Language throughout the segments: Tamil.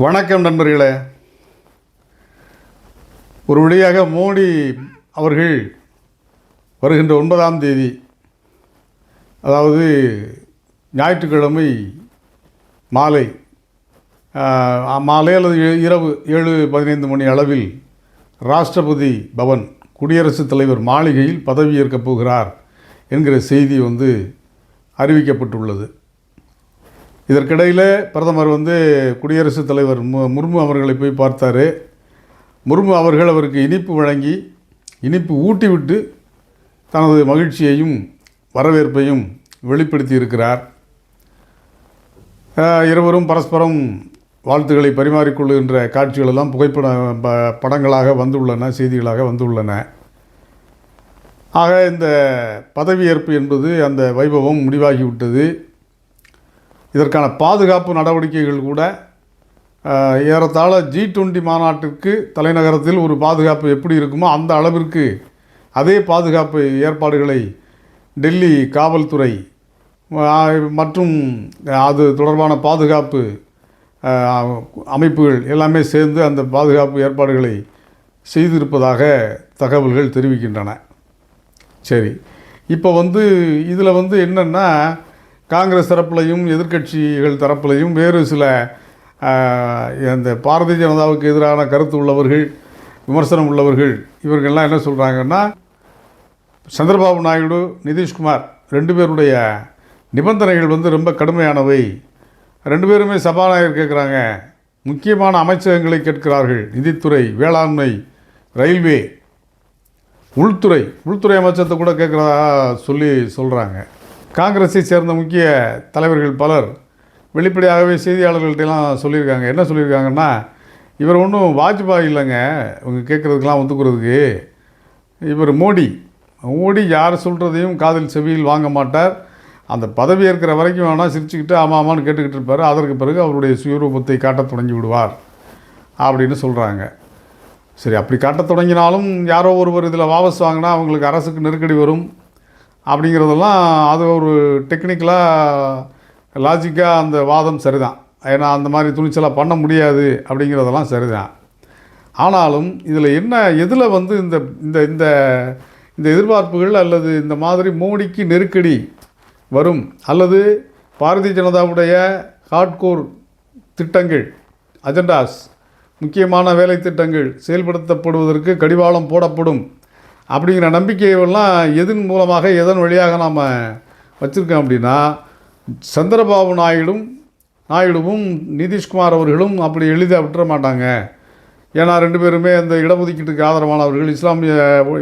வணக்கம் நண்பர்களே. ஒரு வழியாக மோடி அவர்கள் வருகின்ற ஒன்பதாம் தேதி அதாவது ஞாயிற்றுக்கிழமை மாலை மாலை அல்லது இரவு ஏழு பதினைந்து மணி அளவில் ராஷ்டிரபதி பவன் குடியரசுத் தலைவர் மாளிகையில் பதவியேற்கப் போகிறார் என்கிற செய்தி வந்து அறிவிக்கப்பட்டுள்ளது. இதற்கிடையில் பிரதமர் வந்து குடியரசுத் தலைவர் மு முர்மு அவர்களை போய் பார்த்தார். முர்மு அவர்கள் அவருக்கு இனிப்பு வழங்கி இனிப்பு ஊட்டிவிட்டு தனது மகிழ்ச்சியையும் வரவேற்பையும் வெளிப்படுத்தி இருக்கிறார். இருவரும் பரஸ்பரம் வாழ்த்துக்களை பரிமாறிக்கொள்ளுகின்ற காட்சிகளெல்லாம் புகைப்பட ப- படங்களாக வந்துள்ளன செய்திகளாக வந்துள்ளன. ஆக இந்த பதவியேற்பு என்பது அந்த வைபவம் முடிவாகிவிட்டது. இதற்கான பாதுகாப்பு நடவடிக்கைகள் கூட ஏறத்தாழ ஜி டுவெண்ட்டி மாநாட்டிற்கு தலைநகரத்தில் ஒரு பாதுகாப்பு எப்படி இருக்குமோ அந்த அளவிற்கு அதே பாதுகாப்பு ஏற்பாடுகளை டெல்லி காவல்துறை மற்றும் அது தொடர்பான பாதுகாப்பு அமைப்புகள் எல்லாமே சேர்ந்து அந்த பாதுகாப்பு ஏற்பாடுகளை செய்திருப்பதாக தகவல்கள் தெரிவிக்கின்றன. சரி இப்போ வந்து இதில் வந்து என்னென்னா காங்கிரஸ் தரப்புலையும் எதிர்க்கட்சிகள் தரப்புலையும் வேறு சில இந்த பாரதிய ஜனதாவுக்கு எதிரான கருத்து உள்ளவர்கள் விமர்சனம் உள்ளவர்கள் இவர்கள்லாம் என்ன சொல்கிறாங்கன்னா சந்திரபாபு நாயுடு நிதிஷ்குமார் ரெண்டு பேருடைய நிபந்தனைகள் வந்து ரொம்ப கடுமையானவை. ரெண்டு பேருமே சபாநாயகர் கேட்குறாங்க முக்கியமான அமைச்சகங்களை கேட்கிறார்கள். நிதித்துறை வேளாண்மை ரயில்வே உள்துறை உள்துறை அமைச்சத்தை கூட கேட்குறதா சொல்லி சொல்கிறாங்க காங்கிரஸை சேர்ந்த முக்கிய தலைவர்கள் பலர் வெளிப்படையாகவே செய்தியாளர்கள்ட்டெல்லாம் சொல்லியிருக்காங்க. என்ன சொல்லியிருக்காங்கன்னா இவர் ஒன்றும் வாஜ்பாய் இல்லைங்க. இவங்க கேட்குறதுக்கெலாம் ஒத்துக்கிறதுக்கு. இவர் மோடி. மோடி யார் சொல்கிறதையும் காதில் செவியில் வாங்க மாட்டார். அந்த பதவி ஏற்கிற வரைக்கும் வேணால் சிரிச்சுக்கிட்டு ஆமாம் ஆமான்னு கேட்டுக்கிட்டு இருப்பார். அதற்கு பிறகு அவருடைய சுயரூபத்தை காட்டத் தொடங்கி விடுவார் அப்படின்னு சொல்கிறாங்க சரி அப்படி காட்டத் தொடங்கினாலும் யாரோ ஒருவர் இதில் வாபஸ் வாங்கினா அவங்களுக்கு அரசுக்கு நெருக்கடி வரும். அப்படிங்கிறதெல்லாம் அது ஒரு டெக்னிக்கலாக லாஜிக்காக அந்த வாதம் சரிதான். ஏன்னா அந்த மாதிரி துணிச்சலாக பண்ண முடியாது அப்படிங்கிறதெல்லாம் சரிதான். ஆனாலும் இதில் என்ன எதில் வந்து இந்த இந்த இந்த இந்த எதிர்பார்ப்புகள் அல்லது இந்த மாதிரி மோடிக்கு நெருக்கடி வரும்? அல்லது பாரதிய ஜனதாவுடைய ஹார்ட்கோர் திட்டங்கள் அஜெண்டாஸ் முக்கியமான வேலை திட்டங்கள் செயல்படுத்தப்படுவதற்கு கடிவாளம் போடப்படும்? அப்படிங்கிற நம்பிக்கையெல்லாம் எதன் மூலமாக எதன் வழியாக நாம் வச்சுருக்கோம் அப்படின்னா சந்திரபாபு நாயுடும் நாயுடுவும் நிதிஷ்குமார் அவர்களும் அப்படி எளிதாக விட்டுற மாட்டாங்க. ஏன்னா ரெண்டு பேருமே அந்த இடஒதுக்கீட்டுக்கு ஆதரவானவர்கள் இஸ்லாமிய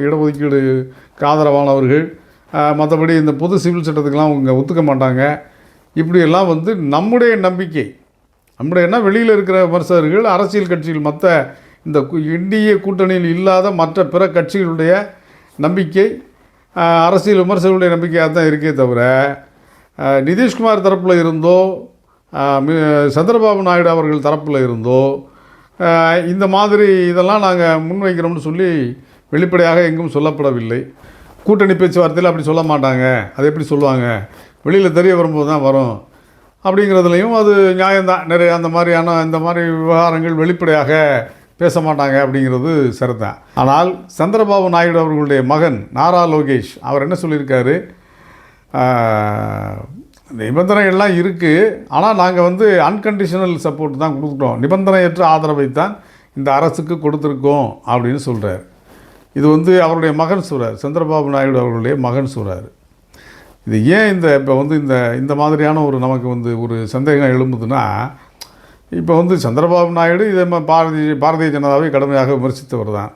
இடஒதுக்கீடுக்கு ஆதரவானவர்கள். மற்றபடி இந்த பொது சிவில் சட்டத்துக்கெலாம் அவங்க ஒத்துக்க மாட்டாங்க. இப்படியெல்லாம் வந்து நம்முடைய நம்பிக்கை. நம்முடையன்னா வெளியில் இருக்கிற விமர்சகர்கள் அரசியல் கட்சிகள் மற்ற இந்த இந்திய கூட்டணியில் இல்லாத மற்ற பிற கட்சிகளுடைய நம்பிக்கை அரசியல் விமர்சகர்களுடைய நம்பிக்கையாக தான் இருக்கே தவிர நிதிஷ்குமார் தரப்பில் இருந்தோ சந்திரபாபு நாயுடு அவர்கள் தரப்பில் இருந்தோ இந்த மாதிரி இதெல்லாம் நாங்கள் முன்வைக்கிறோம்னு சொல்லி வெளிப்படையாக எங்கும் சொல்லப்படவில்லை. கூட்டணி பேச்சுவார்த்தையில் அப்படி சொல்ல மாட்டாங்க. அது எப்படி சொல்லுவாங்க? வெளியில் தெரிய வரும்போது தான் வரும். அப்படிங்கிறதுலையும் அது நியாயம்தான். நிறைய அந்த மாதிரியான இந்த மாதிரி விவகாரங்கள் வெளிப்படையாக பேச மாட்டாங்க அப்படிங்கிறது சரிதான் ஆனால் சந்திரபாபு நாயுடு அவர்களுடைய மகன் நாரா லோகேஷ் அவர் என்ன சொல்லியிருக்காரு? நிபந்தனைகள்லாம் இருக்குது ஆனால் நாங்கள் வந்து அன்கண்டிஷனல் சப்போர்ட் தான் கொடுத்துட்டோம். நிபந்தனையற்ற ஆதரவை தான் இந்த அரசுக்கு கொடுத்துருக்கோம் அப்படின்னு சொல்கிறார் இது வந்து அவருடைய மகன் சொல்கிறார் சந்திரபாபு நாயுடு அவர்களுடைய மகன் சொல்கிறார் இது ஏன் இந்த இப்போ வந்து இந்த இந்த மாதிரியான ஒரு நமக்கு வந்து ஒரு சந்தேகம் எழும்புதுன்னா இப்போ வந்து சந்திரபாபு நாயுடு இதை பாரதி பாரதிய ஜனதாவை கடுமையாக விமர்சித்தவர் தான்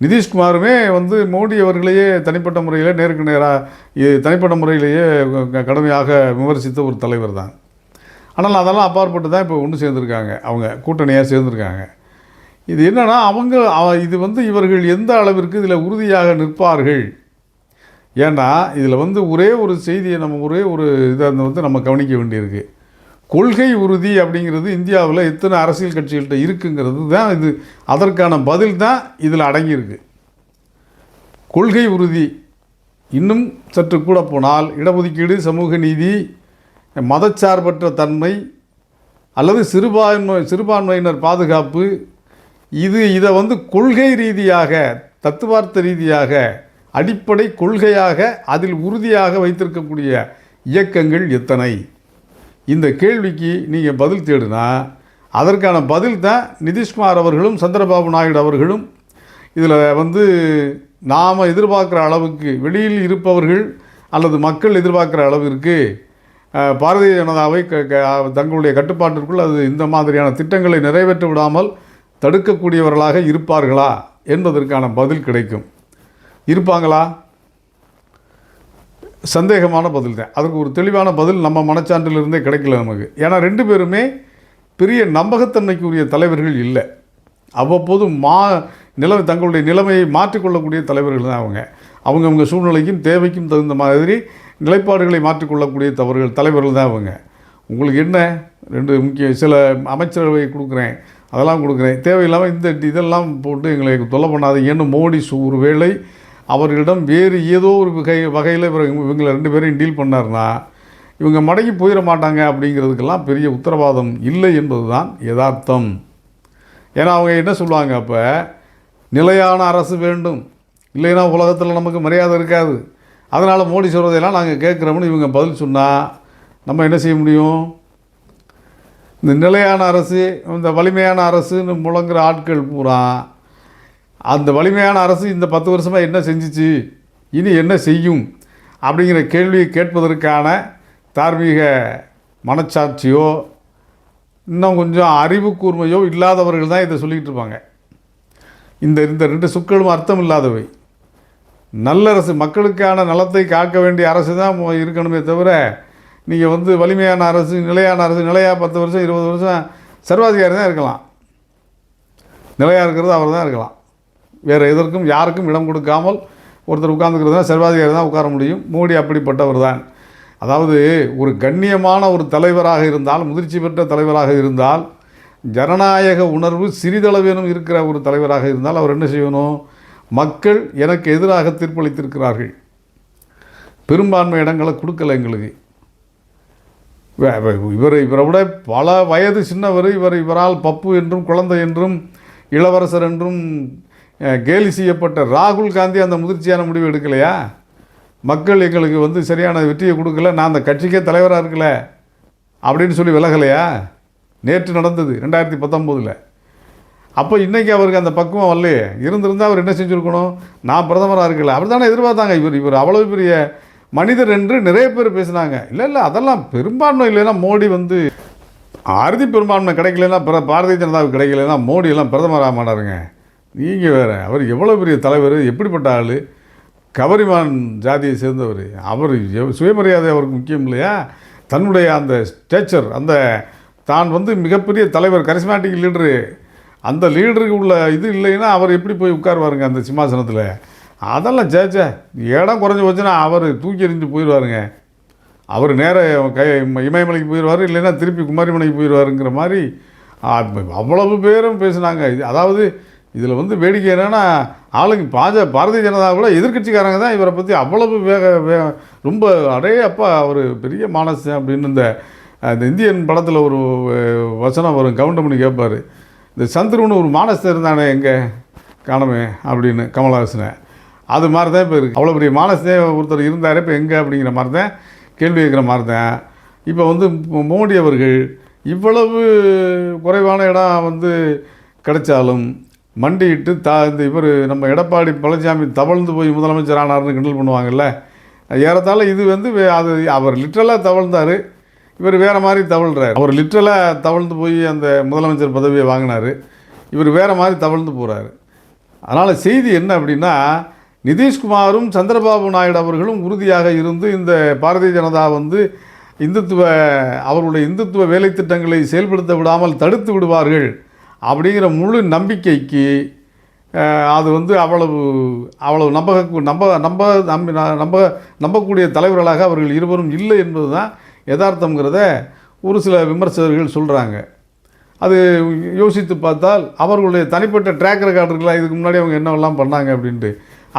நிதிஷ்குமாருமே வந்து மோடி அவர்களையே தனிப்பட்ட முறையில் நேருக்கு நேராக தனிப்பட்ட முறையிலேயே க- கடுமையாக விமர்சித்த ஒரு தலைவர் தான் ஆனால் அதெல்லாம் அப்பாற்பட்டு தான் இப்போ ஒன்று சேர்ந்துருக்காங்க. அவங்க கூட்டணியாக சேர்ந்துருக்காங்க. இது என்னென்னா அவங்க இது வந்து இவர்கள் எந்த அளவிற்கு இதில் உறுதியாக நிற்பார்கள்? ஏன்னா இதில் வந்து ஒரே ஒரு செய்தியை நம்ம ஒரே ஒரு இதை வந்து நம்ம கவனிக்க வேண்டியிருக்கு. கொள்கை உறுதி அப்படிங்கிறது இந்தியாவில் எத்தனை அரசியல் கட்சிகள்கிட்ட இருக்குங்கிறது தான் இது. அதற்கான பதில் தான் இதில் அடங்கியிருக்கு. கொள்கை உறுதி இன்னும் சற்று கூட போனால் இடஒதுக்கீடு சமூக நீதி மதச்சார்பற்ற தன்மை அல்லது சிறுபான்மை சிறுபான்மையினர் பாதுகாப்பு இது இதை வந்து கொள்கை ரீதியாக தத்துவார்த்த ரீதியாக அடிப்படை கொள்கையாக அதில் உறுதியாக வைத்திருக்கக்கூடிய இயக்கங்கள் எத்தனை? இந்த கேள்விக்கு நீங்கள் பதில் தேடுனா அதற்கான பதில் தான் நிதிஷ்குமார் அவர்களும் சந்திரபாபு நாயுடு அவர்களும். இதில் வந்து நாம் எதிர்பார்க்குற அளவுக்கு வெளியில் இருப்பவர்கள் அல்லது மக்கள் எதிர்பார்க்குற அளவிற்கு பாரதிய ஜனதாவை க- க- தங்களுடைய கட்டுப்பாட்டிற்குள் அது இந்த மாதிரியான திட்டங்களை நிறைவேற்ற விடாமல் தடுக்கக்கூடியவர்களாக இருப்பார்களா என்பதற்கான பதில் கிடைக்கும். இருப்பாங்களா? சந்தேகமான பதில் தான். அதுக்கு ஒரு தெளிவான பதில் நம்ம மனச்சான்றிலிருந்தே கிடைக்கல நமக்கு. ஏன்னா ரெண்டு பேருமே பெரிய நம்பகத்தன்மைக்குரிய தலைவர்கள் இல்லை. அவ்வப்போது மா நிலைமை தங்களுடைய நிலைமையை மாற்றிக்கொள்ளக்கூடிய தலைவர்கள் தான் அவங்க. அவங்கவுங்க சூழ்நிலைக்கும் தேவைக்கும் தகுந்த மாதிரி நிலைப்பாடுகளை மாற்றிக்கொள்ளக்கூடிய தவறுகள் தலைவர்கள் தான் அவங்க. உங்களுக்கு என்ன? ரெண்டு முக்கிய சில அமைச்சரவை கொடுக்குறேன் அதெல்லாம் கொடுக்குறேன். தேவையில்லாமல் இந்த இதெல்லாம் போட்டு எங்களை தொல்லை பண்ணாதீங்கன்னு மோடி ஒரு வேளை அவர்களிடம் வேறு ஏதோ ஒரு வகை வகையில் இவர் இவங்களை ரெண்டு பேரையும் டீல் பண்ணார்னா இவங்க மடங்கி போயிட மாட்டாங்க அப்படிங்கிறதுக்கெல்லாம் பெரிய உத்தரவாதம் இல்லை என்பது தான் யதார்த்தம். ஏன்னா அவங்க என்ன சொல்லுவாங்க அப்போ? நிலையான அரசு வேண்டும். இல்லைன்னா உலகத்தில் நமக்கு மரியாதை இருக்காது. அதனால் மோடி சொல்கிறதையெல்லாம் நாங்கள் கேட்குறோம்னு இவங்க பதில் சொன்னால் நம்ம என்ன செய்ய முடியும்? இந்த நிலையான அரசு இந்த வலிமையான அரசுன்னு முழங்குற ஆட்கள் பூரா அந்த வலிமையான அரசு இந்த பத்து வருஷமாக என்ன செஞ்சுச்சு? இனி என்ன செய்யும்? அப்படிங்கிற கேள்வியை கேட்பதற்கான தார்மீக மனச்சாட்சியோ இன்னும் கொஞ்சம் அறிவு கூர்மையோ இல்லாதவர்கள் தான் இதை சொல்லிக்கிட்டு இருப்பாங்க. இந்த இந்த ரெண்டு சொற்களும் அர்த்தம் இல்லாதவை. நல்ல அரசு மக்களுக்கான நலத்தை காக்க வேண்டிய அரசு தான் இருக்கணுமே தவிர நீங்கள் வந்து வலிமையான அரசு நிலையான அரசு நிலையாக பத்து வருஷம் இருபது வருஷம் சர்வாதிகாரி தான் இருக்கலாம். நிலையாக இருக்கிறது அவர் தான் இருக்கலாம். வேறு எதற்கும் யாருக்கும் இடம் கொடுக்காமல் ஒருத்தர் உட்கார்ந்துக்கிறது சர்வாதிகாரி தான் உட்கார முடியும். மோடி அப்படிப்பட்டவர் தான். அதாவது ஒரு கண்ணியமான ஒரு தலைவராக இருந்தால் முதிர்ச்சி பெற்ற தலைவராக இருந்தால் ஜனநாயக உணர்வு சிறிதளவேனும் இருக்கிற ஒரு தலைவராக இருந்தால் அவர் என்ன செய்யணும்? மக்கள் எனக்கு எதிராக தீர்ப்பளித்திருக்கிறார்கள். பெரும்பான்மை இடங்களை கொடுக்கல எங்களுக்கு. வே- இவர் இவரை விட பல வயது சின்னவர் இவர் இவரால் பப்பு என்றும் குழந்தை என்றும் இளவரசர் என்றும் கேலி செய்யப்பட்ட ராகுல் காந்தி அந்த முதிர்ச்சியான முடிவு எடுக்கலையா? மக்கள் எங்களுக்கு வந்து சரியான வெற்றியை கொடுக்கல நான் அந்த கட்சிக்கே தலைவராக இருக்கல அப்படின்னு சொல்லி விலகலையா? நேற்று நடந்தது ரெண்டாயிரத்தி பத்தொம்போதில். அப்போ இன்றைக்கி அவருக்கு அந்த பக்குவம் வரலையே. இருந்திருந்தால் அவர் என்ன செஞ்சுருக்கணும்? நான் பிரதமராக இருக்கல. அப்படி தானே எதிர்பார்த்தாங்க. இவர் இவர் அவ்வளோ பெரிய மனிதர் என்று நிறைய பேர் பேசினாங்க. இல்லை இல்லை அதெல்லாம் பெரும்பான்மை இல்லைன்னா மோடி வந்து அறுதி பெரும்பான்மை கிடைக்கலன்னா பிற பாரதிய ஜனதாவுக்கு கிடைக்கலன்னா மோடி எல்லாம் பிரதமராக மாட்டாருங்க நீங்கள் வேறு அவர் எவ்வளோ பெரிய தலைவர் எப்படிப்பட்ட ஆள்? கவரிமான் ஜாதியை சேர்ந்தவர். அவர் சுயமரியாதை அவருக்கு முக்கியம் இல்லையா? தன்னுடைய அந்த ஸ்டேச்சர் அந்த தான் வந்து மிகப்பெரிய தலைவர் கரிஸ்மேட்டிக் லீடரு அந்த லீடருக்கு உள்ள இது இல்லைன்னா அவர் எப்படி போய் உட்காருவாருங்க அந்த சிம்மாசனத்தில்? அதெல்லாம் சேச்சே இடம் குறைஞ்சி போச்சுன்னா அவர் தூக்கி எறிஞ்சு போயிடுவாருங்க. அவர் நேராக கை இமயமலைக்கு போயிடுவார் இல்லைன்னா திருப்பி குமாரிமலைக்கு போயிடுவாருங்கிற மாதிரி அவ்வளவு பேரும் பேசுனாங்க. இது அதாவது இதில் வந்து வேடிக்கை என்னென்னா ஆளுங்க பாஜ பாரதிய ஜனதா கூட எதிர்க்கட்சிக்காரங்க தான் இவரை பற்றி அவ்வளவு வேக வே ரொம்ப அடே அப்பா அவர் பெரிய மானஸ் அப்படின்னு இந்த இந்த இந்தியன் படத்தில் ஒரு வசனம் வரும். கவுண்டமணி கேட்பார் இந்த சந்துருன்னு ஒரு மானஸ் இருந்தானே எங்கே? காணமே அப்படின்னு கமலஹாசனை. அது மாதிரி தான் இப்போ இருக்குது அவ்வளோ பெரிய மானசே ஒருத்தர் இருந்தார் இப்போ எங்கே அப்படிங்கிற மாதிரி தான் கேள்வி கேட்குற மாதிரி தான் இப்போ வந்து மோடி அவர்கள் இவ்வளவு குறைவான இடம் வந்து கிடைச்சாலும் மண்டியிட்டு தா இந்த இவர் நம்ம எடப்பாடி பழனிசாமி தவழ்ந்து போய் முதலமைச்சர் ஆனார்னு கிண்டல் பண்ணுவாங்கல்ல ஏறத்தாழ இது வந்து வே- அது அவர் லிட்ரலாக தவழ்ந்தார் இவர் வேறு மாதிரி தவழ்கிறார் அவர் லிட்ரலாக தவழ்ந்து போய் அந்த முதலமைச்சர் பதவியை வாங்கினார் இவர் வேறு மாதிரி தவழ்ந்து போகிறாரு அதனால் செய்தி என்ன அப்படின்னா நிதிஷ்குமாரும் சந்திரபாபு நாயுடு அவர்களும் உறுதியாக இருந்து இந்த பாரதிய ஜனதா வந்து இந்துத்துவ அவருடைய இந்துத்துவ வேலை திட்டங்களை செயல்படுத்த விடாமல் தடுத்து விடுவார்கள் அப்படிங்கிற முழு நம்பிக்கைக்கு அது வந்து அவ்வளவு அவ்வளவு நம்ப நம்ப நம்ப நம்பி நம்ப நம்பக்கூடிய தலைவர்களாக அவர்கள் இருவரும் இல்லை என்பது தான் யதார்த்தங்கிறத ஒரு சில விமர்சகர்கள் சொல்கிறாங்க அது யோசித்து பார்த்தால் அவர்களுடைய தனிப்பட்ட ட்ராக் ரெக்கார்டு இதுக்கு முன்னாடி அவங்க என்னவெல்லாம் பண்ணாங்க அப்படின்ட்டு.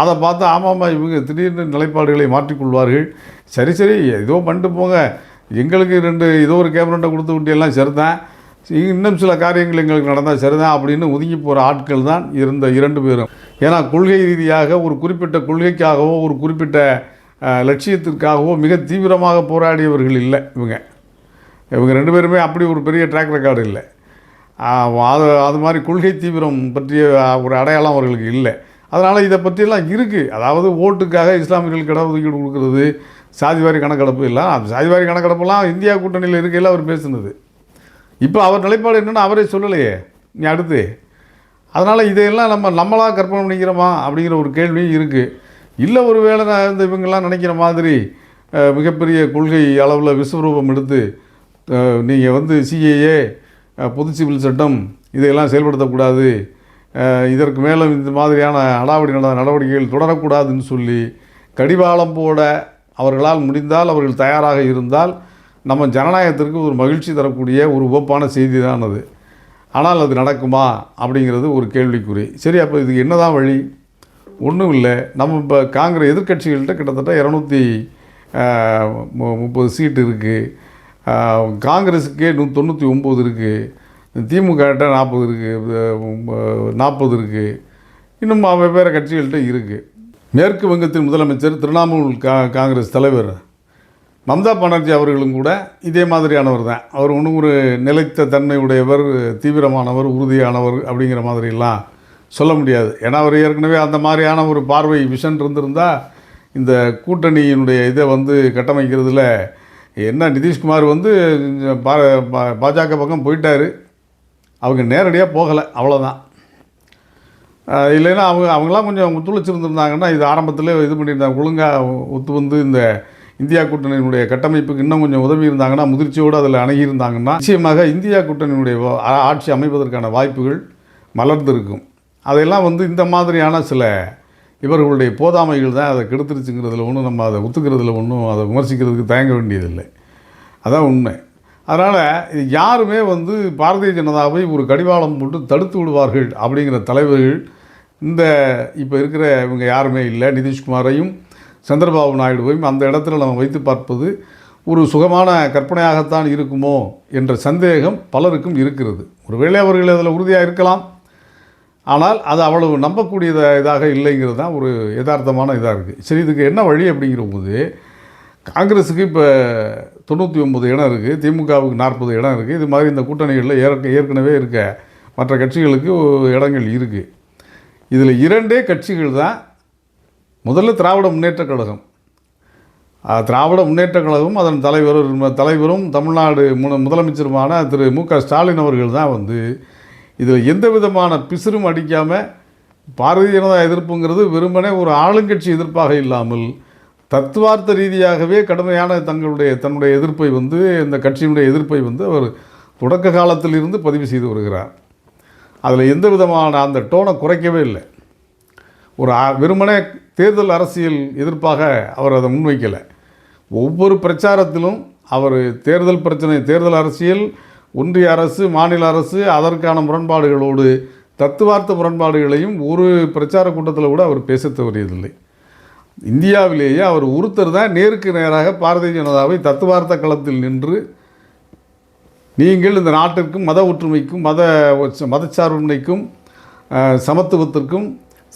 அதை பார்த்தா ஆமாம்மா இவங்க திடீர்னு நிலைப்பாடுகளை மாற்றிக்கொள்வார்கள். சரி சரி ஏதோ பண்ணிட்டு போங்க. எங்களுக்கு ரெண்டு ஏதோ ஒரு கேமரண்டை கொடுத்து விட்டு எல்லாம் சரிதான் இன்னும் சில காரியங்கள் எங்களுக்கு நடந்தால் சரிதான் அப்படின்னு ஒதுங்கி போகிற ஆட்கள் தான் இருந்த இரண்டு பேரும். ஏன்னா கொள்கை ரீதியாக ஒரு குறிப்பிட்ட கொள்கைக்காகவோ ஒரு குறிப்பிட்ட லட்சியத்திற்காகவோ மிக தீவிரமாக போராடியவர்கள் இல்லை இவங்க. இவங்க ரெண்டு பேருமே அப்படி ஒரு பெரிய ட்ராக் ரெக்கார்டு இல்லை. அது அது மாதிரி கொள்கை தீவிரம் பற்றிய ஒரு அடையாளம் அவர்களுக்கு இல்லை. அதனால் இதை பற்றியெல்லாம் இருக்குது அதாவது ஓட்டுக்காக இஸ்லாமியர்களுக்கு இடஒதுக்கீடு கொடுக்குறது சாதிவாரி கணக்கெடுப்பு இல்லை. அந்த சாதிவாரி கணக்கெடுப்பெல்லாம் இந்தியா கூட்டணியில் இருக்கையில் அவர் பேசுனது. இப்போ அவர் நிலைப்பாடு என்னென்னு அவரே சொல்லலையே. நீ அடுத்து. அதனால் இதையெல்லாம் நம்ம நம்மளாக கற்பனை பண்ணிக்கிறோமா அப்படிங்கிற ஒரு கேள்வியும் இருக்குது இல்லை ஒரு வேளை நான் இந்த இவங்கெல்லாம் நினைக்கிற மாதிரி மிகப்பெரிய கொள்கை அளவில் விஸ்வரூபம் எடுத்து நீங்கள் வந்து சிஏஏ பொது சிவில் சட்டம் இதையெல்லாம் செயல்படுத்தக்கூடாது. இதற்கு மேலும் இந்த மாதிரியான அடாவடி நட நடவடிக்கைகள் தொடரக்கூடாதுன்னு சொல்லி கடிவாளம் போட அவர்களால் முடிந்தால் அவர்கள் தயாராக இருந்தால் நம்ம ஜனநாயகத்திற்கு ஒரு மகிழ்ச்சி தரக்கூடிய ஒரு உவப்பான செய்தி தான் அது. ஆனால் அது நடக்குமா? அப்படிங்கிறது ஒரு கேள்விக்குறி. சரி அப்போ இதுக்கு என்னதான் வழி? ஒன்றும் இல்லை. நம்ம இப்போ காங்கிரஸ் எதிர்க்கட்சிகள்கிட்ட கிட்டத்தட்ட இரநூத்தி முப்பது சீட்டு இருக்குது காங்கிரஸுக்கே நூ தொண்ணூற்றி ஒம்பது இருக்குது திமுககிட்ட நாற்பது இருக்குது நாற்பது இருக்குது இன்னும் வெவ்வேறு கட்சிகள்கிட்ட இருக்குது மேற்கு வங்கத்தின் முதலமைச்சர் திரிணாமுல் கா காங்கிரஸ் தலைவர் மம்தா பானர்ஜி அவர்களும் கூட இதே மாதிரியானவர் தான். அவர் ஒன்றும் ஒரு நிலைத்த தன்மை உடையவர் தீவிரமானவர் உறுதியானவர் அப்படிங்கிற மாதிரிலாம் சொல்ல முடியாது. ஏன்னா அவர் ஏற்கனவே அந்த மாதிரியான ஒரு பார்வை விஷன் இருந்திருந்தால் இந்த கூட்டணியினுடைய இதை வந்து கட்டமைக்கிறதுல என்ன நிதிஷ்குமார் வந்து பா பா- பாஜக பக்கம் போயிட்டாரு. அவங்க நேரடியாக போகலை அவ்வளோதான் இல்லைன்னா அவங்க அவங்களாம் கொஞ்சம் ஒத்துழைச்சிருந்துருந்தாங்கன்னா இது ஆரம்பத்தில் இது பண்ணியிருந்தாங்க ஒழுங்காக ஒத்து வந்து இந்த இந்தியா கூட்டணியினுடைய கட்டமைப்புக்கு இன்னும் கொஞ்சம் உதவி இருந்தாங்கன்னா முதிர்ச்சியோடு அதில் அணுகியிருந்தாங்கன்னா நிச்சயமாக இந்தியா கூட்டணியினுடைய ஆட்சி அமைப்பதற்கான வாய்ப்புகள் மலர்ந்திருக்கும். அதையெல்லாம் வந்து இந்த மாதிரியான சில இவர்களுடைய போதாமைகள் தான் அதை கெடுத்துருச்சுங்கிறதுல ஒன்றும் நம்ம அதை ஒத்துக்கிறதுல ஒன்றும் அதை விமர்சிக்கிறதுக்கு தயங்க வேண்டியதில்லை. அதான் உண்மை. அதனால் இது யாருமே வந்து பாரதிய ஜனதாவை ஒரு கடிவாளம் போட்டு தடுத்து விடுவார்கள் அப்படிங்கிற தலைவர்கள் இந்த இப்போ இருக்கிற இவங்க யாருமே இல்லை நிதிஷ்குமாரையும் சந்திரபாபு நாயுடுவையும் அந்த இடத்துல நம்ம வைத்து பார்ப்பது ஒரு சுகமான கற்பனையாகத்தான் இருக்குமோ என்ற சந்தேகம் பலருக்கும் இருக்கிறது. ஒருவேளை அவர்கள் அதில் உறுதியாக இருக்கலாம். ஆனால் அது அவ்வளவு நம்பக்கூடியத இதாக இல்லைங்கிறது தான் ஒரு யதார்த்தமான இதாக இருக்குது. சரி இதுக்கு என்ன வழி அப்படிங்கிற போது காங்கிரஸுக்கு இப்போ தொண்ணூற்றி ஒம்பது இடம் இருக்குது திமுகவுக்கு நாற்பது இடம் இருக்குது. இது மாதிரி இந்த கூட்டணிகளில் ஏற்க ஏற்கனவே இருக்க மற்ற கட்சிகளுக்கு இடங்கள் இருக்குது. இதில் இரண்டே கட்சிகள் தான் முதல்ல திராவிட முன்னேற்றக் கழகம். திராவிட முன்னேற்றக் கழகம் அதன் தலைவர் தலைவரும் தமிழ்நாடு மு முதலமைச்சருமான திரு மு க ஸ்டாலின் அவர்கள் தான் வந்து இதில் எந்த விதமான பிசிறும் அடிக்காமல் பாரதிய ஜனதா எதிர்ப்புங்கிறது வெறுமனே ஒரு ஆளுங்கட்சி எதிர்ப்பாக இல்லாமல் தத்துவார்த்த ரீதியாகவே கடுமையான தங்களுடைய தன்னுடைய எதிர்ப்பை வந்து இந்த கட்சியினுடைய எதிர்ப்பை வந்து அவர் தொடக்க காலத்தில் இருந்து பதிவு செய்து வருகிறார். அதில் எந்த விதமான அந்த டோனை குறைக்கவே இல்லை. ஒரு வெறுமனே தேர்தல் அரசியல் எதிர்ப்பாக அவர் அதை முன்வைக்கலை. ஒவ்வொரு பிரச்சாரத்திலும் அவர் தேர்தல் பிரச்சனை தேர்தல் அரசியல் ஒன்றிய அரசு மாநில அரசு அதற்கான முரண்பாடுகளோடு தத்துவார்த்த முரண்பாடுகளையும் ஒரு பிரச்சார கூட்டத்தில் கூட அவர் பேச தவறியதில்லை. இந்தியாவிலேயே அவர் ஒருத்தர் தான் நேருக்கு நேராக பாரதிய ஜனதாவை தத்துவார்த்த களத்தில் நின்று நீங்கள் இந்த நாட்டிற்கும் மத ஒற்றுமைக்கும் மத மதச்சார்பின்மைக்கும் சமத்துவத்திற்கும்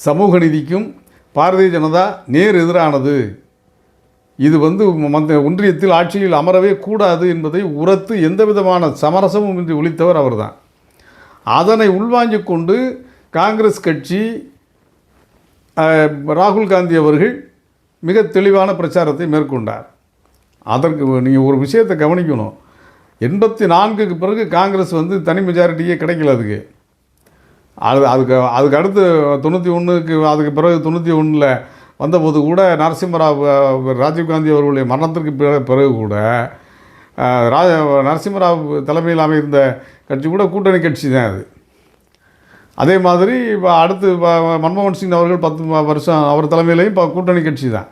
சமூக நீதிக்கும் பாரதிய ஜனதா நேர் எதிரானது. இது வந்து மந்த ஒன்றியத்தில் ஆட்சியில் அமரவே கூடாது என்பதை உரத்து எந்த விதமான சமரசமும் இன்றி ஒழித்தவர் அவர்தான். அதனை உள்வாங்கிக் கொண்டு காங்கிரஸ் கட்சி ராகுல் காந்தி அவர்கள் மிக தெளிவான பிரச்சாரத்தை மேற்கொண்டார். அதற்கு நீங்கள் ஒரு விஷயத்தை கவனிக்கணும். எண்பத்தி நான்குக்கு பிறகு காங்கிரஸ் வந்து தனி மெஜாரிட்டியே கிடைக்கல அதுக்கு. அது அதுக்கு அதுக்கு அடுத்து தொண்ணூற்றி ஒன்றுக்கு அதுக்கு பிறகு தொண்ணூற்றி ஒன்றில் வந்தபோது கூட நரசிம்மராவ் ராஜீவ்காந்தி அவர்களுடைய மரணத்திற்கு பிறகு கூட ராஜ நரசிம்மராவ் தலைமையில் அமைந்த கட்சி கூட கூட்டணி கட்சி தான் அது. அதே மாதிரி இப்போ அடுத்து மன்மோகன் சிங் அவர்கள் பத்து வருஷம் அவர் தலைமையிலையும் இப்போ கூட்டணி கட்சி தான்.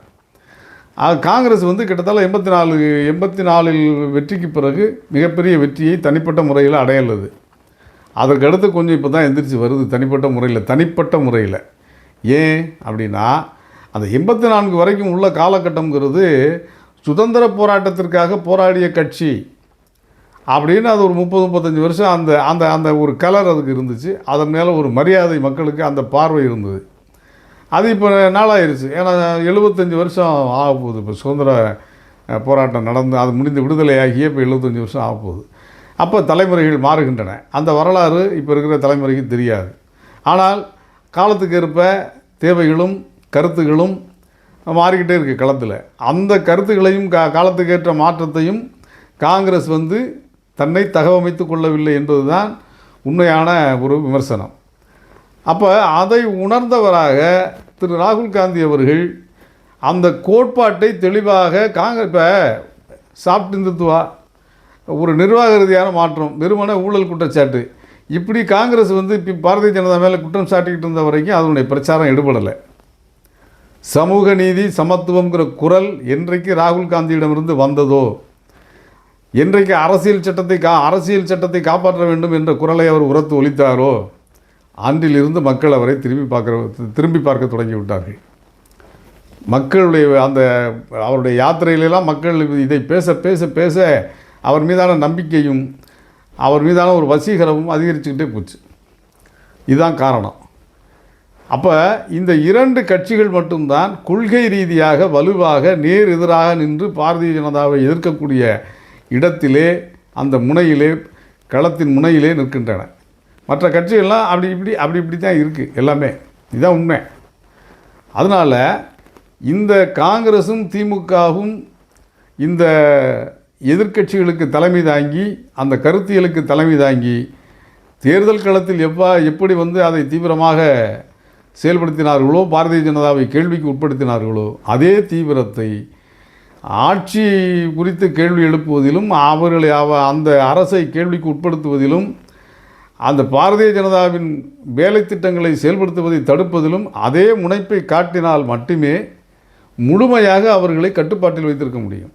காங்கிரஸ் வந்து கிட்டத்தட்ட எண்பத்தி நாலு எண்பத்தி நாலில் வெற்றிக்கு பிறகு மிகப்பெரிய வெற்றியை தனிப்பட்ட முறையில் அடையலது. அதற்கு அடுத்து கொஞ்சம் இப்போ தான் எந்திரிச்சு வருது தனிப்பட்ட முறையில் தனிப்பட்ட முறையில். ஏன் அப்படின்னா அந்த எண்பத்தி நான்கு வரைக்கும் உள்ள காலகட்டம்ங்கிறது சுதந்திர போராட்டத்திற்காக போராடிய கட்சி அப்படின்னு அது ஒரு முப்பது முப்பத்தஞ்சு வருஷம் அந்த அந்த அந்த ஒரு கலர் அதுக்கு இருந்துச்சு. அதன் மேலே ஒரு மரியாதை மக்களுக்கு அந்த பார்வை இருந்தது. அது இப்போ நாளாயிருச்சு. ஏன்னா எழுபத்தஞ்சி வருஷம் ஆக போகுது இப்போ சுதந்திர போராட்டம் நடந்து அது முடிந்து விடுதலையாகியே இப்போ எழுபத்தஞ்சி வருஷம் ஆக போகுது அப்போ தலைமுறைகள் மாறுகின்றன. அந்த வரலாறு இப்போ இருக்கிற தலைமுறைக்கு தெரியாது. ஆனால் காலத்துக்கு ஏற்ப தேவைகளும் கருத்துகளும் மாறிக்கிட்டே இருக்குது களத்தில். அந்த கருத்துக்களையும் கா காலத்துக்கேற்ற மாற்றத்தையும் காங்கிரஸ் வந்து தன்னை தகவமைத்து கொள்ளவில்லை என்பதுதான் உண்மையான ஒரு விமர்சனம். அப்போ அதை உணர்ந்தவராக திரு ராகுல் காந்தி அவர்கள் அந்த கோட்பாட்டை தெளிவாக காங்கிரஸ் இப்போ சாப்ட் இந்துத்துவா ஒரு நிர்வாக ரீதியான மாற்றம் வெறுமனே ஊழல் குற்றச்சாட்டு. இப்படி காங்கிரஸ் வந்து இப்போ பாரதிய ஜனதா மேலே குற்றம் சாட்டிக்கிட்டு இருந்த வரைக்கும் அதனுடைய பிரச்சாரம் எடுபடலை. சமூக நீதி சமத்துவங்கிற குரல் என்றைக்கு ராகுல் காந்தியிடமிருந்து வந்ததோ என்றைக்கு அரசியல் சட்டத்தை கா அரசியல் சட்டத்தை காப்பாற்ற வேண்டும் என்ற குரலை அவர் உரத்து ஒழித்தாரோ அன்றிலிருந்து மக்கள் அவரை திரும்பி பார்க்குற திரும்பி பார்க்க தொடங்கி விட்டார்கள். மக்களுடைய அந்த அவருடைய யாத்திரையிலெல்லாம் மக்கள் இதை பேச பேச பேச அவர் மீதான நம்பிக்கையும் அவர் மீதான ஒரு வசீகரமும் அதிகரிச்சுக்கிட்டே போச்சு. இதுதான் காரணம். அப்போ இந்த இரண்டு கட்சிகள் மட்டும்தான் கொள்கை ரீதியாக வலுவாக நேர் எதிராக நின்று பாரதிய ஜனதாவை எதிர்க்கக்கூடிய இடத்திலே அந்த முனையிலே களத்தின் முனையிலே நிற்கின்றன. மற்ற கட்சிகள்லாம் அப்படி இப்படி அப்படி இப்படி தான் இருக்குது எல்லாமே. இதுதான் உண்மை. அதனால் இந்த காங்கிரஸும் திமுகவும் இந்த எதிர்க்கட்சிகளுக்கு தலைமை தாங்கி அந்த கருத்தியலுக்கு தலைமை தாங்கி தேர்தல் களத்தில் எவ்வா எப்படி வந்து அதை தீவிரமாக செயல்படுத்தினார்களோ பாரதிய ஜனதாவை கேள்விக்கு உட்படுத்தினார்களோ அதே தீவிரத்தை ஆட்சி குறித்து கேள்வி எழுப்புவதிலும் அவர்களை அவ அந்த அரசை கேள்விக்கு உட்படுத்துவதிலும் அந்த பாரதிய ஜனதாவின் வேலை திட்டங்களை செயல்படுத்துவதை தடுப்பதிலும் அதே முனைப்பை காட்டினால் மட்டுமே முழுமையாக அவர்களை கட்டுப்பாட்டில் வைத்திருக்க முடியும்.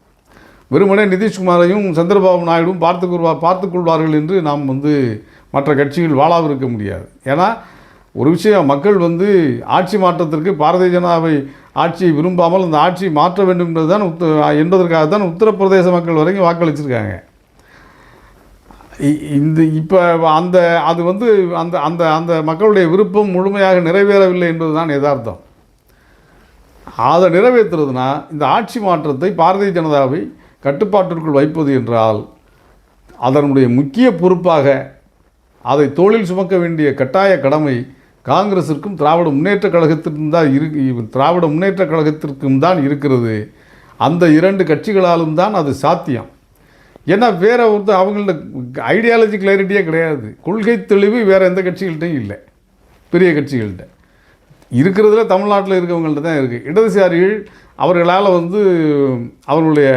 வெறுமனே நிதிஷ்குமாரையும் சந்திரபாபு நாயுடும் பார்த்துக்கொள்வா பார்த்துக்கொள்வார்கள் என்று நாம் வந்து மற்ற கட்சிகள் வாழாவிருக்க முடியாது. ஏன்னா ஒரு விஷயம் மக்கள் வந்து ஆட்சி மாற்றத்திற்கு பாரதிய ஜனதாவை ஆட்சியை விரும்பாமல் அந்த ஆட்சியை மாற்ற வேண்டும் என்பதுதான் உத்த என்பதற்காக தான் உத்தரப்பிரதேச மக்கள் வரைக்கும் வாக்களிச்சிருக்காங்க. இ- இந்த இப்போ அந்த அது வந்து அந்த அந்த அந்த மக்களுடைய விருப்பம் முழுமையாக நிறைவேறவில்லை என்பதுதான் யதார்த்தம். அதை நிறைவேற்றுறதுனா இந்த ஆட்சி மாற்றத்தை பாரதிய ஜனதாவை கட்டுப்பாட்டிற்குள் வைப்பது என்றால் அதனுடைய முக்கிய பொறுப்பாக அதை தோளில் சுமக்க வேண்டிய கட்டாய கடமை காங்கிரஸிற்கும் திராவிட முன்னேற்ற கழகத்திற்கும் தான் இரு திராவிட முன்னேற்ற கழகத்திற்கும் தான் இருக்கிறது. அந்த இரண்டு கட்சிகளாலும் தான் அது சாத்தியம். ஏன்னா வேற ஒருத்தர் அவங்கள்ட்ட ஐடியாலஜி கிளாரிட்டியே கிடையாது. கொள்கை தெளிவு வேறு எந்த கட்சிகள்கிட்டையும் இல்லை. பெரிய கட்சிகள்கிட்ட இருக்கிறதுல தமிழ்நாட்டில் இருக்கவங்கள்ட்ட தான் இருக்குது இடதுசாரிகள் அவர்களால் வந்து அவர்களுடைய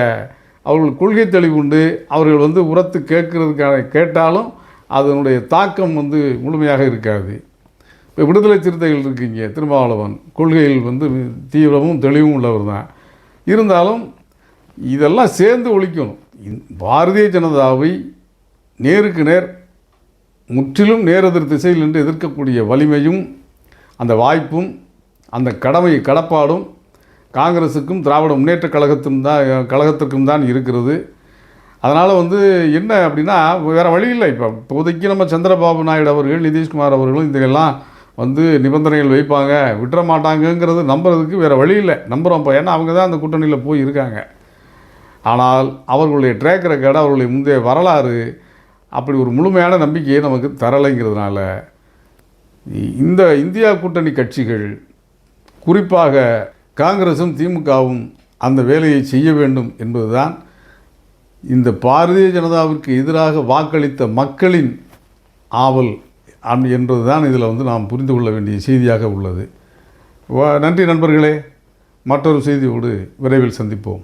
அவர்கள் கொள்கை தெளிவு உண்டு. அவர்கள் வந்து உரத்து கேட்கறதுக்கான கேட்டாலும் அதனுடைய தாக்கம் வந்து முழுமையாக இருக்காது. இப்போ விடுதலை சிறுத்தைகள் இருக்கீங்க திருமாவளவன். கொள்கையில் வந்து தீவிரமும் தெளிவும் உள்ளவர் தான். இருந்தாலும் இதெல்லாம் சேர்ந்து ஒழிக்கணும். பாரதிய ஜனதாவை நேருக்கு நேர் முற்றிலும் நேரெதிர் திசையில் நின்று எதிர்க்கக்கூடிய வலிமையும் அந்த வாய்ப்பும் அந்த கடமை கடப்பாடும் காங்கிரஸுக்கும் திராவிட முன்னேற்ற கழகத்தும் தான் கழகத்திற்கும் தான் இருக்கிறது. அதனால் வந்து என்ன அப்படின்னா வேறு வழி இல்லை. இப்போ இப்போதைக்கு நம்ம சந்திரபாபு நாயுடு அவர்கள் நிதிஷ்குமார் அவர்களும் இதெல்லாம் வந்து நிபந்தனைகள் வைப்பாங்க. விட்டுற மாட்டாங்கங்கிறது நம்புறதுக்கு வேறு வழி இல்லை. நம்புகிறோம் இப்போ. ஏன்னா அவங்க தான் அந்த கூட்டணியில் போய் இருக்காங்க. ஆனால் அவர்களுடைய ட்ரேக் ரெக்கார்டு அவர்களுடைய முந்தைய வரலாறு அப்படி ஒரு முழுமையான நம்பிக்கையை நமக்கு தரலைங்கிறதுனால இந்த இந்தியா கூட்டணி கட்சிகள் குறிப்பாக காங்கிரசும் திமுகவும் அந்த வேலையை செய்ய வேண்டும் என்பதுதான் இந்த பாரதிய ஜனதாவிற்கு எதிராக வாக்களித்த மக்களின் ஆவல் என்பது என்பதுதான் இதில் வந்து நாம் புரிந்து கொள்ள வேண்டிய செய்தியாக உள்ளது. நன்றி நண்பர்களே. மற்றொரு செய்தியோடு விரைவில் சந்திப்போம்.